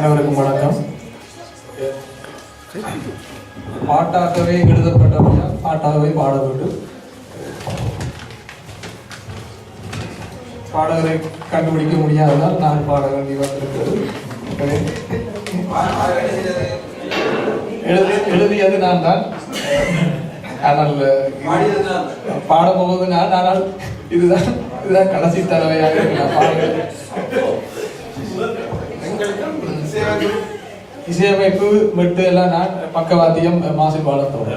அனைவருக்கும் வணக்கம். பாட்டாகவே எழுதப்பட்டவங்க பாட்டாகவே பாட வேண்டும். பாடகரை கண்டுபிடிக்க முடியாததால் நான் பாட வேண்டி வந்திருக்கிறது எழுதி எழுதியது நான் தான். ஆனால் பாட போவது நான் ஆனால் இதுதான் இதுதான் கடைசி தடவையாக நான் பாடுகிறேன். இசையமைப்பு மெட்டு எல்லாம் நான் பக்கவாத்தியம் மாசில் பாலத்தோடு.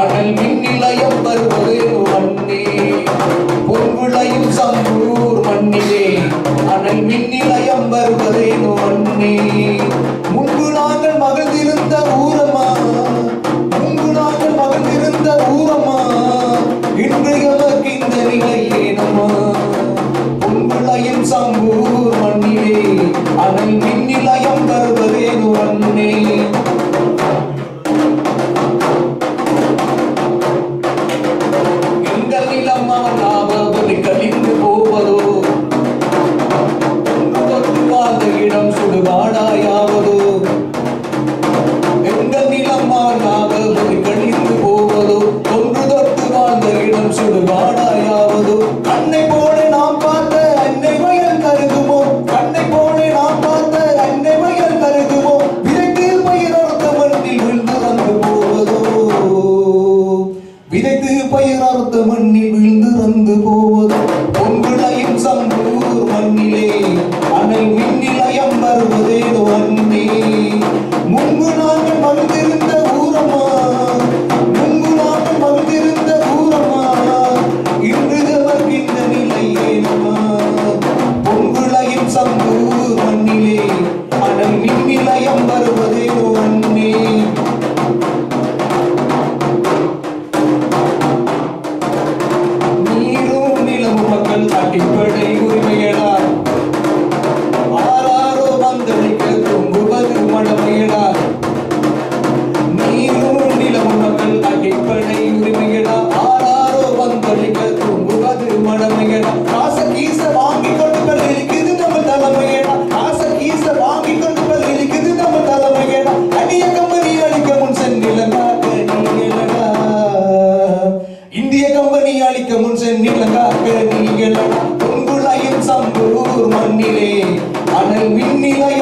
அனல் மின்னிலையம் வருவது மண்ணே பொன்விளையும் சம்பூர் மண்ணிலே அனல் மின்னிலையம் வருவதே மண்ணே அனல் மின்னிலையம் வருவதே மண்ணே எங்கள் நிலமானாவது கழிந்து போவதோ தொட்டு வாழ்ந்த இடம் சுடுகாடாயாவதோ இந்திய கம்பெனி அளிக்க முன் சென்னிலங்காக்க நீங்கள். பொங்குளையும் சம்பூர் மண்ணிலே. அனல் மின்னிலையம்